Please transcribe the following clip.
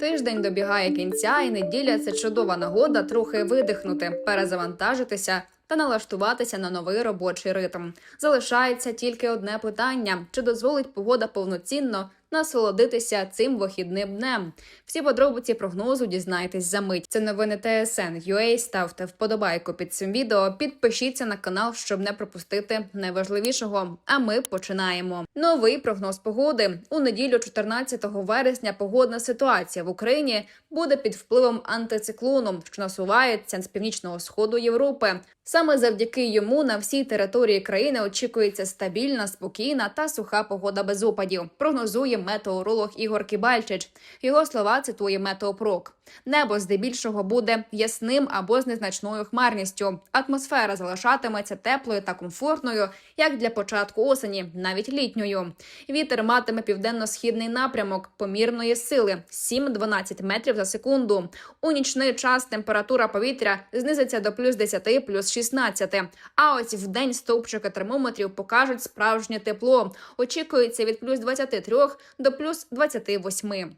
Тиждень добігає кінця, і неділя це чудова нагода трохи видихнути, перезавантажитися та налаштуватися на новий робочий ритм. Залишається тільки одне питання: чи дозволить погода повноцінно насолодитися цим вихідним днем? Всі подробиці прогнозу дізнаєтесь за мить. Це новини ТСН UA. Ставте вподобайку під цим відео. Підпишіться на канал, щоб не пропустити найважливішого. А ми починаємо. Новий прогноз погоди у неділю, 14 вересня. Погодна ситуація в Україні буде під впливом антициклону, що насувається з північного сходу Європи. Саме завдяки йому на всій території країни очікується стабільна, спокійна та суха погода без опадів. Прогнозує метеоролог Ігор Кібальчич. Його слова цитує Метеопрок. Небо здебільшого буде ясним або з незначною хмарністю. Атмосфера залишатиметься теплою та комфортною, як для початку осені, навіть літньою. Вітер матиме південно-східний напрямок помірної сили 7-12 метрів за секунду. У нічний час температура повітря знизиться до плюс 10, плюс 16. А ось в день стовпчики термометрів покажуть справжнє тепло. Очікується від плюс 23 до плюс 28.